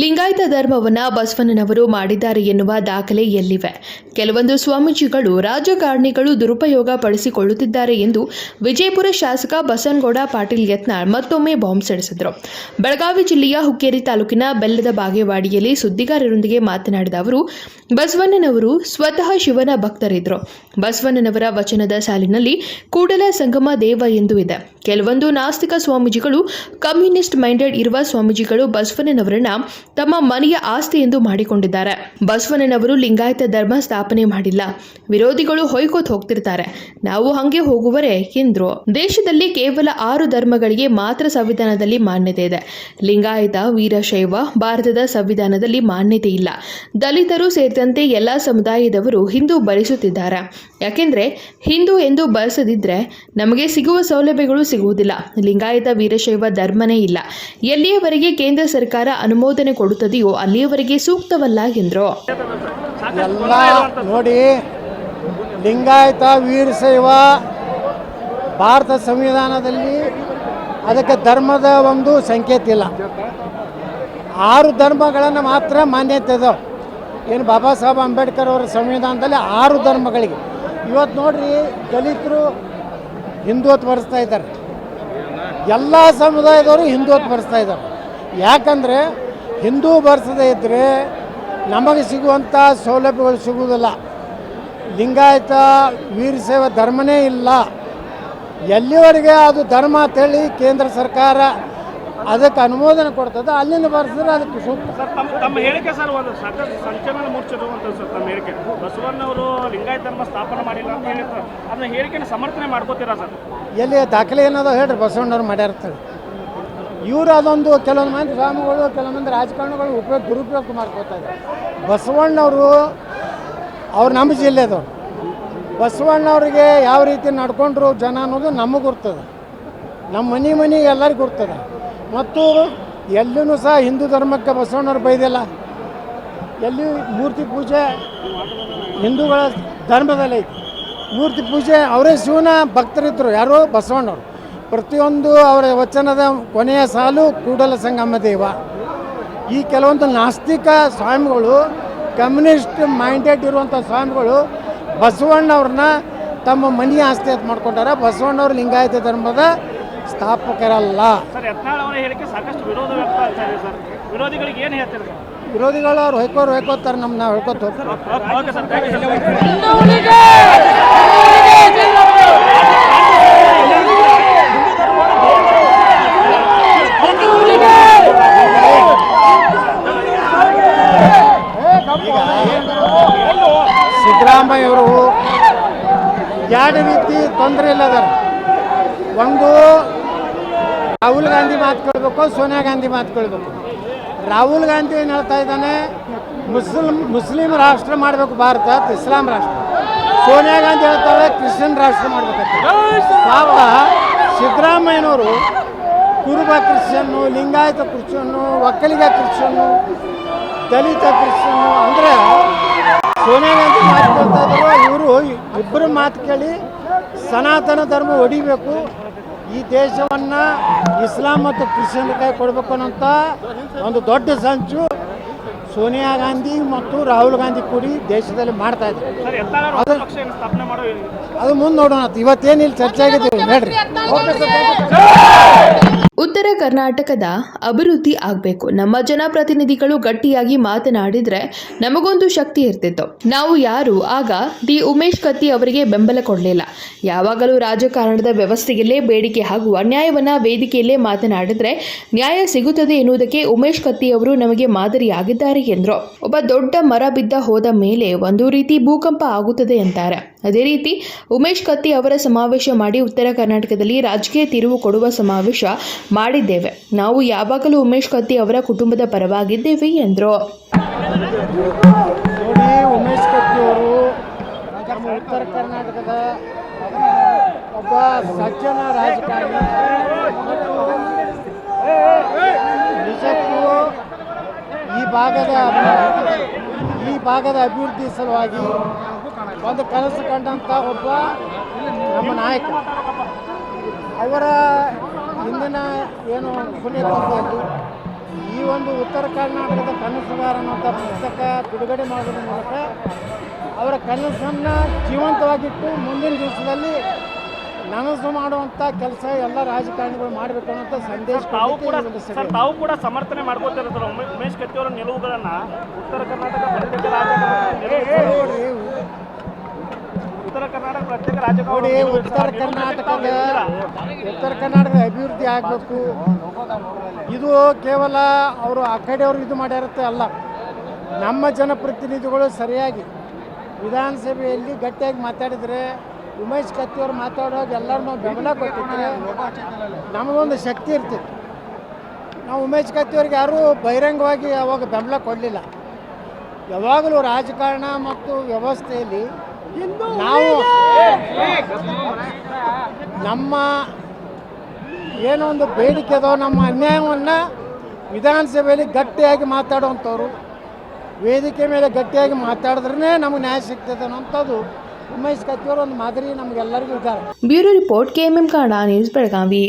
ಲಿಂಗಾಯತ ಧರ್ಮವನ್ನು ಬಸವಣ್ಣನವರು ಮಾಡಿದ್ದಾರೆ ಎನ್ನುವ ದಾಖಲೆ ಎಲ್ಲಿವೆ? ಕೆಲವೊಂದು ಸ್ವಾಮೀಜಿಗಳು ರಾಜಕಾರಣಿಗಳು ದುರುಪಯೋಗ ಪಡಿಸಿಕೊಳ್ಳುತ್ತಿದ್ದಾರೆ ಎಂದು ವಿಜಯಪುರ ಶಾಸಕ ಬಸನಗೌಡ ಪಾಟೀಲ್ ಯತ್ನಾಳ್ ಮತ್ತೊಮ್ಮೆ ಬಾಂಬ್ ಸಿಡಿಸಿದರು. ಬೆಳಗಾವಿ ಜಿಲ್ಲೆಯ ಹುಕ್ಕೇರಿ ತಾಲೂಕಿನ ಬೆಲ್ಲದ ಬಾಗೇವಾಡಿಯಲ್ಲಿ ಸುದ್ದಿಗಾರರೊಂದಿಗೆ ಮಾತನಾಡಿದ ಅವರು, ಬಸವಣ್ಣನವರು ಸ್ವತಃ ಶಿವನ ಭಕ್ತರಿದ್ದರು ಬಸವಣ್ಣನವರ ವಚನದ ಸಾಲಿನಲ್ಲಿ ಕೂಡಲ ಸಂಗಮ ದೇವ ಎಂದು ಇದೆ. ಕೆಲವೊಂದು ನಾಸ್ತಿಕ ಸ್ವಾಮೀಜಿಗಳು ಕಮ್ಯುನಿಸ್ಟ್ ಮೈಂಡೆಡ್ ಇರುವ ಸ್ವಾಮೀಜಿಗಳು ಬಸವಣ್ಣನವರನ್ನ ತಮ್ಮ ಮನೆಯ ಆಸ್ತಿ ಎಂದು ಮಾಡಿಕೊಂಡಿದ್ದಾರೆ. ಬಸವಣ್ಣನವರು ಲಿಂಗಾಯತ ಧರ್ಮ ಸ್ಥಾಪನೆ ಮಾಡಿಲ್ಲ. ವಿರೋಧಿಗಳು ಹೊಯ್ಕೋತ್ ಹೋಗ್ತಿರ್ತಾರೆ. ನಾವು ಹಂಗೆ ಹೋಗುವರೆ ಎಂದ್ರು ದೇಶದಲ್ಲಿ ಕೇವಲ ಆರು ಧರ್ಮಗಳಿಗೆ ಮಾತ್ರ ಸಂವಿಧಾನದಲ್ಲಿ ಮಾನ್ಯತೆ ಇದೆ. ಲಿಂಗಾಯತ, ವೀರಶೈವ, ಭಾರತದ ಸಂವಿಧಾನದಲ್ಲಿ ಮಾನ್ಯತೆ ಇಲ್ಲ. ದಲಿತರು ಸೇರಿದಂತೆ ಎಲ್ಲ ಸಮುದಾಯದವರು ಹಿಂದೂ ಬಯಸುತ್ತಿದ್ದಾರೆ. ಯಾಕೆಂದ್ರೆ, ಹಿಂದೂ ಎಂದು ಬಳಸದಿದ್ರೆ ನಮಗೆ ಸಿಗುವ ಸೌಲಭ್ಯಗಳು ಸಿಗುವುದಿಲ್ಲ. ಲಿಂಗಾಯತ ವೀರಶೈವ ಧರ್ಮನೇ ಇಲ್ಲ. ಎಲ್ಲಿಯವರೆಗೆ ಕೇಂದ್ರ ಸರ್ಕಾರ ಅನುಮೋದನೆ ಕೊಡುತ್ತದೆಯೋ ಅಲ್ಲಿಯವರೆಗೆ ಸೂಕ್ತವಲ್ಲ, ಎಂದರು. ನೋಡಿ, ಲಿಂಗಾಯತ ವೀರಶೈವ ಭಾರತ ಸಂವಿಧಾನದಲ್ಲಿ ಅದಕ್ಕೆ ಧರ್ಮದ ಒಂದು ಸಂಕೇತ ಇಲ್ಲ. ಆರು ಧರ್ಮಗಳನ್ನು ಮಾತ್ರ ಮಾನ್ಯತೆ ಇದೆ ಏನು ಬಾಬಾ ಸಾಹೇಬ್ ಅಂಬೇಡ್ಕರ್ ಅವರ ಸಂವಿಧಾನದಲ್ಲಿ ಆರು ಧರ್ಮಗಳಿಗೆ. ಇವತ್ತು ನೋಡ್ರಿ, ದಲಿತರು ಹಿಂದುತ್ವ ಇದ್ದಾರೆ. ಎಲ್ಲ ಸಮುದಾಯದವರು ಹಿಂದೂತ್ ಬರೆಸ್ತಾ ಇದ್ದಾರೆ. ಯಾಕಂದರೆ ಹಿಂದೂ ಬರ್ಸದೇ ಇದ್ದರೆ ನಮಗೆ ಸಿಗುವಂಥ ಸೌಲಭ್ಯಗಳು ಸಿಗುವುದಿಲ್ಲ. ಲಿಂಗಾಯತ ವೀರಶೈವ ಧರ್ಮನೇ ಇಲ್ಲ. ಎಲ್ಲಿವರೆಗೆ ಅದು ಧರ್ಮ ಅಂತೇಳಿ ಕೇಂದ್ರ ಸರ್ಕಾರ ಅದಕ್ಕೆ ಅನುಮೋದನೆ ಕೊಡ್ತದೆ. ಅಲ್ಲಿಂದ ಬರ್ಸಿದ್ರೆ ಅದಕ್ಕೆ ಸೂಕ್ತ. ಸರ್ ತಮ್ಮ ತಮ್ಮ ಹೇಳಿಕೆ ಸರ್ ಒಂದು ಸಾಕಷ್ಟು ಸಂಚಲನ ಸರ್ ತಮ್ಮ ಹೇಳಿಕೆ. ಬಸವಣ್ಣವರು ಲಿಂಗಾಯತ ಧರ್ಮ ಸ್ಥಾಪನೆ ಮಾಡಿಲ್ಲ ಅಂತ ಹೇಳಿರ್ತಾರೆ ಅದನ್ನ ಹೇಳಿಕೆನ ಸಮರ್ಥನೆ ಮಾಡ್ಕೋತೀರಾ ಸರ್? ಎಲ್ಲಿ ದಾಖಲೆ ಏನದ ಹೇಳ್ರಿ ಬಸವಣ್ಣವ್ರು ಮಾಡ್ಯಾರ್ತಾರೆ ಇವರು ಅದೊಂದು ಕೆಲವೊಂದು ಮಂದಿ ಸ್ವಾಮಿಗಳು ಕೆಲವೊಂದು ಮಂದಿ ರಾಜಕಾರಣಿಗಳು ಉಪಯೋಗ ದುರುಪಯೋಗ ಮಾಡ್ಕೋತಾರೆ ಬಸವಣ್ಣವರು ಅವ್ರು ನಮ್ಮ ಜಿಲ್ಲೆದವ್ರು. ಬಸವಣ್ಣವ್ರಿಗೆ ಯಾವ ರೀತಿ ನಡ್ಕೊಂಡ್ರು ಜನ ಅನ್ನೋದು ನಮಗೆ ಗುರ್ತದೆ. ನಮ್ಮ ಮನೆ ಮನೆ ಎಲ್ಲರಿಗೂ ಗುರ್ತದೆ. ಮತ್ತು ಎಲ್ಲೂ ಸಹ ಹಿಂದೂ ಧರ್ಮಕ್ಕೆ ಬಸವಣ್ಣವ್ರು ಬೈದಿಲ್ಲ. ಎಲ್ಲಿ ಮೂರ್ತಿ ಪೂಜೆ ಹಿಂದೂಗಳ ಧರ್ಮದಲ್ಲಿ ಮೂರ್ತಿ ಪೂಜೆ ಅವರೇ ಶಿವನ ಭಕ್ತರಿದ್ದರು ಯಾರು ಬಸವಣ್ಣವರು. ಪ್ರತಿಯೊಂದು ಅವರ ವಚನದ ಕೊನೆಯ ಸಾಲು ಕೂಡಲ ಸಂಗಮ ದೇವ. ಈ ಕೆಲವೊಂದು ನಾಸ್ತಿಕ ಸ್ವಾಮಿಗಳು, ಕಮ್ಯುನಿಸ್ಟ್ ಮೈಂಡೆಡ್ ಇರುವಂಥ ಸ್ವಾಮಿಗಳು ಬಸವಣ್ಣವ್ರನ್ನ ತಮ್ಮ ಮನೆಯ ಆಸ್ತಿ ಅಂತ ಮಾಡ್ಕೊಂಡಾರ. ಬಸವಣ್ಣವ್ರು ಲಿಂಗಾಯತ ಧರ್ಮದ ಸ್ಥಾಪಕರಲ್ಲ. ಸರ್ ಯತ್ನಾಳ್ ಅವರ ಹೇಳಿಕೆ ಸಾಕಷ್ಟು ವಿರೋಧ ವ್ಯಕ್ತ ಆಗ್ತಾ ಸರ್. ವಿರೋಧಿಗಳಿಗೆ ಏನು ಹೇಳ್ತಾರೆ? ಸರ್ ವಿರೋಧಿಗಳು ಅವ್ರು ಹೊಯ್ಕೋರು ಹೊಯ್ಕೋತಾರೆ ನಮ್ಮ ನಾವು ಹೇಳ್ಕೊತ ಹೋಗ್ತಾರೆ okay sir thank you sir. ಸಿದ್ದರಾಮಯ್ಯವರು ಎರಡು ರೀತಿ ತೊಂದರೆ ಇಲ್ಲದಾರ? ಒಂದು ರಾಹುಲ್ ಗಾಂಧಿ ಮಾತುಕೊಳ್ಬೇಕು ಸೋನಿಯಾ ಗಾಂಧಿ ಮಾತುಕೊಳ್ಬೇಕು ರಾಹುಲ್ ಗಾಂಧಿ ಏನು ಹೇಳ್ತಾ ಇದ್ದಾನೆ? ಮುಸ್ಲಿಂ ಮುಸ್ಲಿಂ ರಾಷ್ಟ್ರ ಮಾಡಬೇಕು ಭಾರತ, ಇಸ್ಲಾಂ ರಾಷ್ಟ್ರ. ಸೋನಿಯಾ ಗಾಂಧಿ ಹೇಳ್ತಾಳೆ, ಕ್ರಿಶ್ಚಿಯನ್ ರಾಷ್ಟ್ರ ಮಾಡ್ಬೇಕಂತ. ಪಾಪ ಸಿದ್ದರಾಮಯ್ಯನವರು ಕುರುಬ Christian, Lingayat Christian, Vokkaliga Christian, ದಲಿತ ಕ್ರಿಶ್ಚಿಯನ್ನು, ಅಂದರೆ ಸೋನಿಯಾ ಗಾಂಧಿ ಮಾತು ಕೇಳ್ತಾ ಇದ್ರು ಇವರು ಇಬ್ಬರು ಮಾತು ಕೇಳಿ ಸನಾತನ ಧರ್ಮ ಹೊಡಿಬೇಕು ಈ ದೇಶವನ್ನು ಇಸ್ಲಾಂ ಮತ್ತು ಕ್ರಿಶ್ಚಿಯನ್ ಕೈ ಕೊಡಬೇಕು ಅನ್ನೋಂಥ ಒಂದು ದೊಡ್ಡ ಸಂಚು ಸೋನಿಯಾ ಗಾಂಧಿ ಮತ್ತು ರಾಹುಲ್ ಗಾಂಧಿ ಕೂಡಿ ದೇಶದಲ್ಲಿ ಮಾಡ್ತಾ ಇದ್ರು ಸರ್ ಯತ್ನಾಳ್ ಅವರು ಪಕ್ಷ ಏನು ಸ್ಥಾಪನೆ ಮಾಡೋ ಅದು ಮುಂದೆ ನೋಡೋಣ. ಇವತ್ತೇನು ಇಲ್ಲಿ ಚರ್ಚೆ ಆಗಿದ್ದೀವಿ? ಹೇಳ್ರಿ. ಉತ್ತರ ಕರ್ನಾಟಕದ ಅಭಿವೃದ್ಧಿ ಆಗಬೇಕು. ನಮ್ಮ ಜನಪ್ರತಿನಿಧಿಗಳು ಗಟ್ಟಿಯಾಗಿ ಮಾತನಾಡಿದ್ರೆ ನಮಗೊಂದು ಶಕ್ತಿ ಇರ್ತಿತ್ತು. ನಾವು ಯಾರು? ಆಗ ಡಿ. ಉಮೇಶ್ ಕತ್ತಿ ಅವರಿಗೆ ಬೆಂಬಲ ಕೊಡಲಿಲ್ಲ. ಯಾವಾಗಲೂ ರಾಜಕಾರಣದ ವ್ಯವಸ್ಥೆಯಲ್ಲೇ ಬೇಡಿಕೆ ಹಾಗೂ ಅನ್ಯಾಯವನ್ನ ವೇದಿಕೆಯಲ್ಲೇ ಮಾತನಾಡಿದ್ರೆ ನ್ಯಾಯ ಸಿಗುತ್ತದೆ ಎನ್ನುವುದಕ್ಕೆ ಉಮೇಶ್ ಕತ್ತಿ ಅವರು ನಮಗೆ ಮಾದರಿಯಾಗಿದ್ದಾರೆ ಎಂದರು. ಒಬ್ಬ ದೊಡ್ಡ ಮರ ಬಿದ್ದ ಹೋದ ಮೇಲೆ ಒಂದು ರೀತಿ ಭೂಕಂಪ ಆಗುತ್ತದೆ ಅಂತಾರೆ. ಅದೇ ರೀತಿ ಉಮೇಶ್ ಕತ್ತಿ ಅವರ ಸಮಾವೇಶ ಮಾಡಿ ಉತ್ತರ ಕರ್ನಾಟಕದಲ್ಲಿ ರಾಜಕೀಯ ತಿರುವು ಕೊಡುವ ಸಮಾವೇಶ ಮಾಡಿದ್ದೇವೆ. ನಾವು ಯಾವಾಗಲೂ ಉಮೇಶ್ ಕತ್ತಿ ಅವರ ಕುಟುಂಬದ ಪರವಾಗಿದ್ದೇವೆ ಎಂದರು. ಉಮೇಶ್ ಕತ್ತಿ ಅವರು ಉತ್ತರ ಕರ್ನಾಟಕದ ಒಬ್ಬ ಸಜ್ಜನ ರಾಜಕಾರಣಿ. ನಿಜಕ್ಕೂ ಈ ಭಾಗದ ಈ ಭಾಗದ ಅಭಿವೃದ್ಧಿ ಸಲುವಾಗಿ ಒಂದು ಕನಸು ಕಂಡಂಥ ಒಬ್ಬ ನಮ್ಮ ನಾಯಕ. ಅವರ ಹಿಂದಿನ ಏನು ಪುಣ್ಯತಿಥಿಯಲ್ಲಿ ಈ ಒಂದು ಉತ್ತರ ಕರ್ನಾಟಕದ ಕನಸುಗಾರ ಅನ್ನುವಂಥ ಪುಸ್ತಕ ಬಿಡುಗಡೆ ಮಾಡೋದ್ರ ಮೂಲಕ ಅವರ ಕನಸನ್ನು ಜೀವಂತವಾಗಿಟ್ಟು ಮುಂದಿನ ದಿವಸದಲ್ಲಿ ನನಸು ಮಾಡುವಂಥ ಕೆಲಸ ಎಲ್ಲ ರಾಜಕಾರಣಿಗಳು ಮಾಡಬೇಕು ಅನ್ನೋಂಥ ಸಂದೇಶ ತಾವು ಕೂಡ ಸರ್ ತಾವು ಕೂಡ ಸಮರ್ಥನೆ ಮಾಡ್ಕೋತಿರ್ತಾರೆ ಉಮೇಶ್ ಕತ್ತಿ ಅವರ ನಿಲುವುಗಳನ್ನ? ಉತ್ತರ ಕರ್ನಾಟಕ ನೋಡಿ ಉತ್ತರ ಕರ್ನಾಟಕದ ಉತ್ತರ ಕರ್ನಾಟಕದ ಅಭಿವೃದ್ಧಿ ಆಗಬೇಕು. ಇದು ಕೇವಲ ಅವರು ಆ ಕಡೆಯವರು ಇದು ಮಾಡಿರುತ್ತೆ ಅಲ್ಲ. ನಮ್ಮ ಜನಪ್ರತಿನಿಧಿಗಳು ಸರಿಯಾಗಿ ವಿಧಾನಸಭೆಯಲ್ಲಿ ಗಟ್ಟಿಯಾಗಿ ಮಾತಾಡಿದರೆ ಉಮೇಶ್ ಕತ್ತಿಯವರು ಮಾತಾಡುವಾಗ ಎಲ್ಲರೂ ನಾವು ಬೆಂಬಲ ಕೊಟ್ಟಿದ್ದೀವಿ ನಮಗೊಂದು ಶಕ್ತಿ ಇರ್ತಿತ್ತು ನಾವು ಉಮೇಶ್ ಕತ್ತಿಯವ್ರಿಗೆ ಯಾರೂ ಬಹಿರಂಗವಾಗಿ ಅವಾಗ ಬೆಂಬಲ ಕೊಡಲಿಲ್ಲ. ಯಾವಾಗಲೂ ರಾಜಕಾರಣ ಮತ್ತು ವ್ಯವಸ್ಥೆಯಲ್ಲಿ ನಾವು ನಮ್ಮ ಏನೋ ಒಂದು ಬೇಡಿಕೆ ಅದೋ ನಮ್ಮ ಅನ್ಯಾಯವನ್ನು ವಿಧಾನಸಭೆಯಲ್ಲಿ ಗಟ್ಟಿಯಾಗಿ ಮಾತಾಡುವಂಥವ್ರು. ವೇದಿಕೆ ಮೇಲೆ ಗಟ್ಟಿಯಾಗಿ ಮಾತಾಡಿದ್ರೇ ನಮಗೆ ನ್ಯಾಯ ಸಿಗ್ತದೆ ಅನ್ನೋಂಥದ್ದು ಉಮೇಶ್ ಕತ್ತಿಯವರು ಒಂದು ಮಾದರಿ ನಮಗೆಲ್ಲರಿಗೂ ಇದ್ದಾರೆ. Bureau report KMM Kannada news Belagavi.